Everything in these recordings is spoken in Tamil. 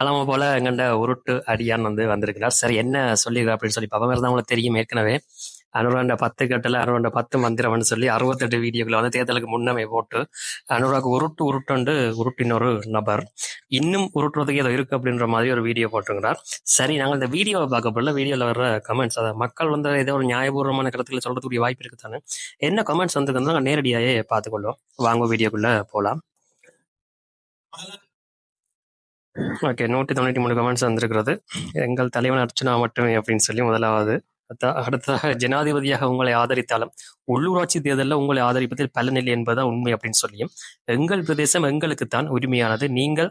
வழமை போல எங்கண்ட உருட்டு அடியான் வந்து வந்திருக்கிறார். சரி என்ன சொல்லியிருக்கார் அப்படின்னு சொல்லி பாப்பா தான் உங்களுக்கு தெரியும் ஏற்கனவே. அனுராண்ட பத்து கட்டல அனுராண்ட பத்து மந்திரம்னு சொல்லி அறுபத்தெட்டு வீடியோக்களை வந்து தேர்தலுக்கு முன்னமே போட்டு அனுராக்கு உருட்டு உருட்டுண்டு உருட்டின ஒரு நபர். இன்னும் உருட்டுறதுக்கு ஏதோ இருக்கு அப்படின்ற மாதிரி ஒரு வீடியோ போட்டிருக்கிறார். சரி நாங்கள் இந்த வீடியோவை பார்க்க போல வீடியோவில் வர்ற கமெண்ட்ஸ் அதை மக்கள் வந்து ஏதோ ஒரு நியாயபூர்வமான கருத்துக்களை சொல்றதுக்கூடிய வாய்ப்பு இருக்கு தானே என்ன கமெண்ட்ஸ் வந்து நாங்கள் நேரடியாகவே பார்த்துக்கொள்வோம். வாங்க வீடியோக்குள்ள போகலாம் ஓகே நூற்றி தொண்ணூற்றி மூணு கமெண்ட்ஸ் வந்திருக்கிறது. எங்கள் தலைவன் அர்ச்சனா மட்டுமே அப்படின்னு சொல்லி முதலாவது அடுத்ததாக ஜனாதிபதியாக உங்களை ஆதரித்தாலும் உள்ளூராட்சி தேர்தலில் உங்களை ஆதரிப்பதில் பலனில்லை என்பதுதான் உண்மை அப்படின்னு சொல்லியும் எங்கள் பிரதேசம் எங்களுக்குத்தான் உரிமையானது. நீங்கள்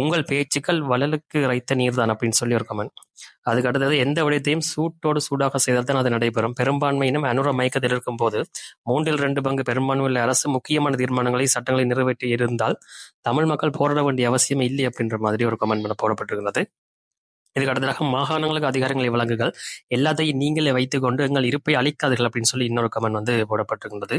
உங்கள் பேச்சுக்கள் வளலுக்கு இறைத்த நீர்தான் அப்படின்னு சொல்லி ஒரு கமெண்ட் அதுக்கு அடுத்தது எந்த விடயத்தையும் சூட்டோடு சூடாக செய்தால் தான் அது நடைபெறும். பெரும்பான்மையினும் அனுர மயக்கத்தில் இருக்கும் போது மூன்றில் ரெண்டு பங்கு பெரும்பான்மையில் அரசு முக்கியமான தீர்மானங்களை சட்டங்களை நிறைவேற்றி இருந்தால் தமிழ் மக்கள் போராட வேண்டிய அவசியம் இல்லை அப்படின்ற மாதிரி ஒரு கமெண்ட் போடப்பட்டிருக்கிறது. இதுக்கு அடுத்ததாக மாகாணங்களுக்கு அதிகாரங்களை வழங்குகள் எல்லாத்தையும் நீங்களே வைத்துக்கொண்டு எங்கள் இருப்பை அளிக்காதீர்கள் அப்படின்னு சொல்லி இன்னொரு கமெண்ட் வந்து போடப்பட்டிருக்கின்றது.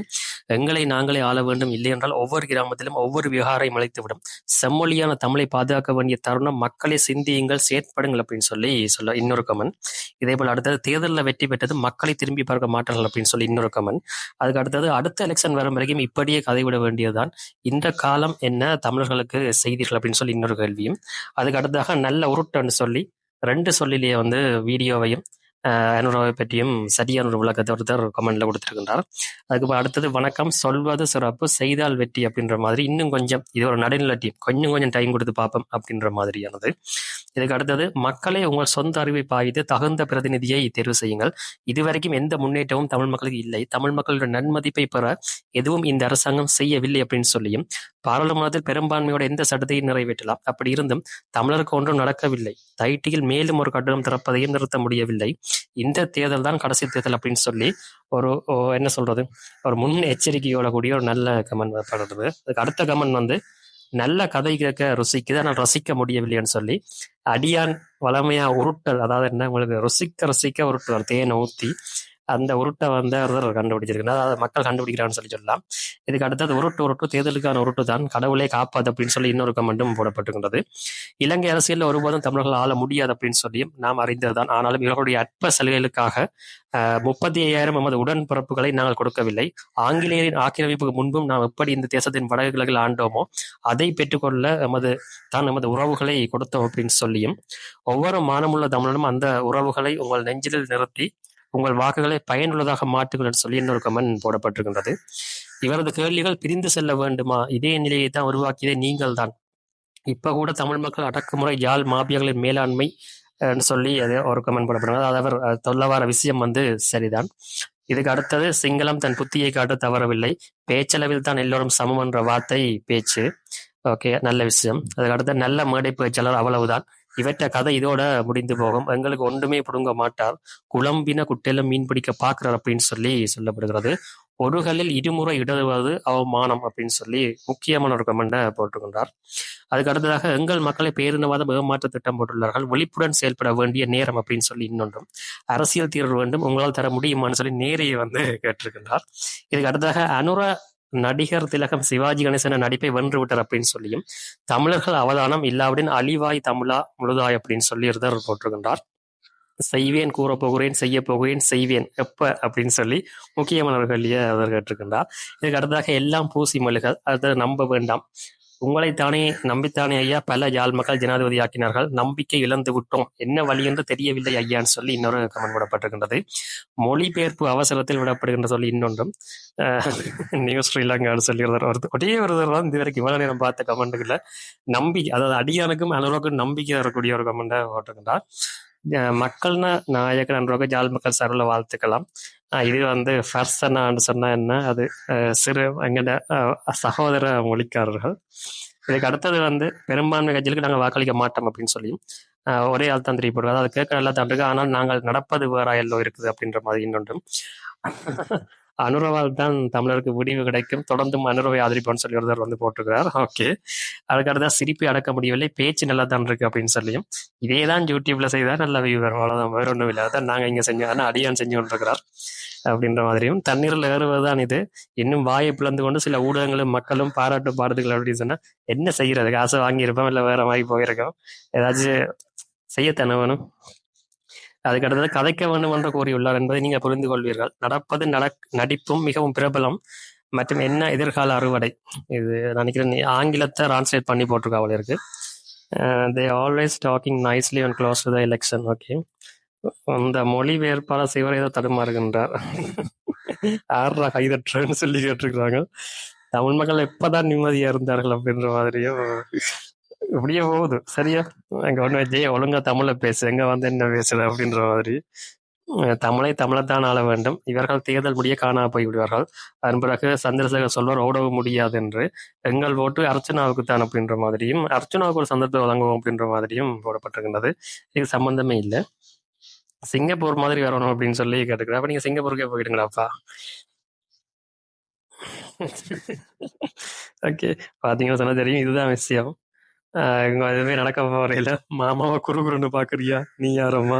எங்களை நாங்களே ஆள வேண்டும் இல்லை என்றால் ஒவ்வொரு கிராமத்திலும் ஒவ்வொரு விகாரையும் அழைத்துவிடும். செம்மொழியான தமிழை பாதுகாக்க வேண்டிய தருணம் மக்களை சிந்தியுங்கள் செயற்படுங்கள் அப்படின்னு சொல்லி சொல்ல இன்னொரு கமெண்ட் இதே போல் அடுத்தது தேர்தலில் வெற்றி பெற்றது மக்களை திரும்பி பார்க்க மாட்டார்கள் அப்படின்னு சொல்லி இன்னொரு கமெண்ட் அதுக்கு அடுத்தது அடுத்த எலெக்ஷன் வரும் வரைக்கும் இப்படியே கதை விட வேண்டியதுதான். இந்த காலம் என்ன தமிழர்களுக்கு செய்தீர்கள் அப்படின்னு சொல்லி இன்னொரு கேள்வியும். அதுக்கு அடுத்ததாக நல்ல உருட்டுன்னு சொல்லி ரெண்டு சொல்லிலேயே வந்து வீடியோவையும் அனுராவை பற்றியும் சரியான ஒரு விளக்கத்தை ஒருத்தர் கமெண்ட்ல கொடுத்திருக்கின்றார். அதுக்கு அடுத்தது வணக்கம் சொல்வது சிறப்பு செய்தால் வெற்றி அப்படின்ற மாதிரி இன்னும் கொஞ்சம் இது ஒரு நடுநிலை டீம் கொஞ்சம் கொஞ்சம் டைம் கொடுத்து பார்ப்போம் அப்படின்ற மாதிரியானது. இதுக்கு அடுத்தது மக்களை உங்கள் சொந்த அறிவை பாய்ந்து தகுந்த பிரதிநிதியை தேர்வு செய்யுங்கள். இதுவரைக்கும் எந்த முன்னேற்றமும் தமிழ் மக்களுக்கு இல்லை. தமிழ் மக்களோட நன்மதிப்பை பெற எதுவும் இந்த அரசாங்கம் செய்யவில்லை அப்படின்னு சொல்லியும் பாராளுமன்றத்தில் பெரும்பான்மையோட எந்த சட்டத்தையும் நிறைவேற்றலாம். அப்படி இருந்தும் தமிழருக்கு ஒன்றும் நடக்கவில்லை. தைட்டியில் மேலும் ஒரு கட்டணம் திறப்பதையும் நிறுத்த முடியவில்லை. இந்த தேர்தல் தான் கடைசி தேர்தல் அப்படின்னு சொல்லி ஒரு ஓ, என்ன சொல்றது? ஒரு முன் எச்சரிக்கையோட கூடிய ஒரு நல்ல கமெண்ட் படுறது. அதுக்கு அடுத்த கமெண்ட் வந்து நல்ல கதை கேட்க ருசிக்குது ஆனால் ரசிக்க முடியவில்லைன்னு சொல்லி அடியான் வளமையா உருட்டல் அதாவது என்ன உங்களுக்கு ருசிக்க ருசிக்க உருட்டுவார் தேனை ஊத்தி அந்த உருட்டை வந்து ஒருத்தர் கண்டுபிடிச்சிருக்கிறார். அதாவது மக்கள் கண்டுபிடிக்கிறான்னு சொல்லி சொல்லலாம். இதுக்கு அடுத்தது உருட்டு உருட்டு தேர்தலுக்கான உருட்டு தான். கடவுளே காப்பாது அப்படின்னு சொல்லி இன்னொரு கமெண்ட்டும் போடப்பட்டிருக்கின்றது இலங்கை அரசியலில் ஒருபோதும் தமிழர்கள் ஆள முடியாது அப்படின்னு சொல்லியும் நாம் அறிந்ததுதான் ஆனாலும் இவர்களுடைய அற்ப சலுகைகளுக்காக முப்பத்தி ஐயாயிரம் எமது உடன்பிறப்புகளை நாங்கள் கொடுக்கவில்லை. ஆங்கிலேயரின் ஆக்கிரமிப்புக்கு முன்பும் நாம் எப்படி இந்த தேசத்தின் வடக்கு ஆண்டோமோ அதை பெற்றுக்கொள்ள எமது தான் நமது உறவுகளை கொடுத்தோம் அப்படின்னு சொல்லியும் ஒவ்வொரு மானமுள்ள தமிழனும் அந்த உறவுகளை உங்கள் நெஞ்சிலில் நிறுத்தி உங்கள் வாக்குகளை பயனுள்ளதாக மாற்றுங்கள் சொல்லி இன்னொரு கமெண்ட் போடப்பட்டிருக்கின்றது. இவரது கேள்விகள் பிரிந்து செல்ல வேண்டுமா? இதே நிலையை தான் உருவாக்கியதே நீங்கள் தான். இப்ப கூட தமிழ் மக்கள் அடக்குமுறை யாழ் மாபியர்களின் மேலாண்மை சொல்லி அது ஒரு கமெண்ட் போடப்படுறாங்க அதாவது அவர் விஷயம் வந்து சரிதான். இதுக்கு அடுத்தது சிங்களம் தன் புத்தியை காட்ட தவறவில்லை. பேச்சளவில் தான் எல்லோரும் சமம் என்ற வார்த்தை பேச்சு. ஓகே நல்ல விஷயம். அதுக்கு அடுத்த நல்ல மேடை பேச்சாளர் அவ்வளவுதான். இவற்ற கதை இதோட முடிந்து போகும். எங்களுக்கு ஒன்றுமே பிடுங்க மாட்டார். குழம்பின குட்டையில மீன் பிடிக்க பார்க்கிறார் அப்படின்னு சொல்லி சொல்லப்படுகிறது. ஒருகளில் இருமுறை இடறுவது அவமானம் அப்படின்னு சொல்லி முக்கியமான ஒரு கமெண்ட போட்டுக்கொண்டார் அதுக்கு அடுத்ததாக எங்கள் மக்களை பேரினவாதம் ஏமாற்ற திட்டம் போட்டுள்ளார்கள். விழிப்புடன் செயல்பட வேண்டிய நேரம் அப்படின்னு சொல்லி இன்னொன்றும் அரசியல் தீர்வு வேண்டும். உங்களால் தர முடியுமான்னு சொல்லி நேரையை வந்து கேட்டிருக்கின்றார். இதுக்கு அடுத்ததாக அனுர நடிகர் திலகம் சிவாஜி கணேசன நடிப்பை வென்று விட்டார் அப்படின்னு சொல்லியும் தமிழர்கள் அவதானம் இல்லாவிடன் அழிவாய் தமிழா முழுதாய் அப்படின்னு சொல்லி ஒருத்தர் போட்டிருக்கின்றார். செய்வேன் கூற போகிறேன் செய்ய போகிறேன் செய்வேன் எப்ப அப்படின்னு சொல்லி முக்கியமானவர்களையே அவர் கேட்டிருக்கின்றார். இதுக்கு அடுத்ததாக எல்லாம் பூசி மொழிகள் அதை நம்ப வேண்டாம். உங்களைத்தானே நம்பித்தானே ஐயா பல யாழ் மக்கள் ஜனாதிபதி ஆக்கினார்கள். நம்பிக்கை இழந்து விட்டோம். என்ன வழி என்று தெரியவில்லை ஐயான்னு சொல்லி இன்னொரு கமெண்ட் விடப்பட்டிருக்கின்றது மொழிபெயர்ப்பு அவசரத்தில் விடப்படுகின்ற சொல்லி இன்னொன்றும். நியூஸ் ஸ்ரீலங்கான்னு சொல்லி ஒருத்தர் ஒருத்தர் ஒரே ஒருத்தர் தான் இதுவரைக்கும் இவ்வளவு நேரம் பார்த்த கமெண்ட்டுக்குள்ள நம்பிக்கை அதாவது அடியானுக்கும் அனுராவுக்கும் நம்பிக்கை வரக்கூடிய ஒரு கமெண்ட்டை போட்டிருக்கின்றார். மக்கள்னா நாயகன் அன்றாக ஜாழ் மக்கள் சார்பில் வாழ்த்துக்கலாம் இது வந்து ஃபர்சனான்னு சொன்னா என்ன அது சிறு எங்கட சகோதர மொழிக்காரர்கள் இதுக்கு அடுத்தது வந்து பெரும்பான்மை கட்சிகளுக்கு நாங்கள் வாக்களிக்க மாட்டோம் அப்படின்னு சொல்லி ஒரே ஆள் தான் தெரியப்படுவது அதை கேட்க நல்லா தான் இருக்கு ஆனால் நாங்கள் நடப்பது வேற எல்லோ இருக்குது அப்படின்ற மாதிரி இன்னொன்றும் அனுரவால் தான் தமிழருக்கு விடிவு கிடைக்கும். தொடர்ந்தும் அனுரவை ஆதரிப்போம்னு சொல்லி ஒருத்தர் வந்து போட்டிருக்கிறார். ஓகே. அதுக்கடுத்தா சிரிப்பை அடக்க முடியவில்லை. பேச்சு நல்லா தான் இருக்கு அப்படின்னு சொல்லியும். இதே தான் யூடியூப்ல செய்தா நல்ல வியூ வரும் வேற ஒன்றும் இல்லை. அதான் நாங்க இங்க செஞ்சோம். ஆனால் அடியான் செஞ்சு கொண்டிருக்கிறார் அப்படின்ற மாதிரியும். தண்ணீரில் ஏறுவதுதான் இது. இன்னும் வாயை பிளந்து கொண்டு சில ஊடகங்களும் மக்களும் பாராட்டு பாடுதுகள் அப்படின்னு சொன்னா என்ன செய்யறது? காசை வாங்கியிருப்போம் இல்லை வேற மாதிரி போயிருக்கோம். ஏதாச்சும் செய்யத்தானே வேணும்? அதுக்கடுத்தது கதைக்க வேண்டும் என்று கூறியுள்ளார் என்பதை நீங்க புரிந்து கொள்வீர்கள். நடப்பது நட நடிப்பும் மிகவும் பிரபலம் மற்றும் என்ன எதிர்கால அறுவடை? இது நினைக்கிறேன் நீ ஆங்கிலத்தை டிரான்ஸ்லேட் பண்ணி போட்டிருக்கா இருக்கு. They always talking nicely and close to the election okay அந்த மொழி வேறுபாடு சிவர் ஏதோ தடுமாறுகின்றார். ஆர்ரா கைதட்டுறேன்னு சொல்லி கேட்டிருக்கிறாங்க தமிழ் மக்கள் எப்பதான் நிம்மதியா இருந்தார்கள் அப்படின்ற மாதிரியும் இப்படியே போகுது. சரியா? எங்க ஒண்ணு ஜெய ஒழுங்கா தமிழ்ல பேசு. எங்க வந்து என்ன பேசுற அப்படின்ற மாதிரி. தமிழை தமிழைத்தான் ஆள வேண்டும். இவர்கள் தேர்தல் முடிய காணா போய் விடுவார்கள் அதன் பிறகு சந்திரசேகர் சொல்வார் ஓடவும் முடியாது என்று. எங்கள் ஓட்டு அர்ச்சனாவுக்கு தான் அப்படின்ற மாதிரியும் அர்ச்சனாவுக்கு ஒரு சந்தர்ப்பம் வழங்குவோம் அப்படின்ற மாதிரியும் போடப்பட்டிருக்கின்றது. இது சம்பந்தமே இல்லை. சிங்கப்பூர் மாதிரி வரணும் அப்படின்னு சொல்லி கேட்டுக்கிறேன். அப்ப நீங்க சிங்கப்பூருக்கே போயிடுங்களாப்பா? ஓகே பாத்தீங்கன்னா சொன்னா தெரியும். இதுதான் விஷயம். இங்க எதுவுமே நடக்க போறையில மாமாவை குறுகுறுன்னு பாக்குறியா? நீ யாரம்மா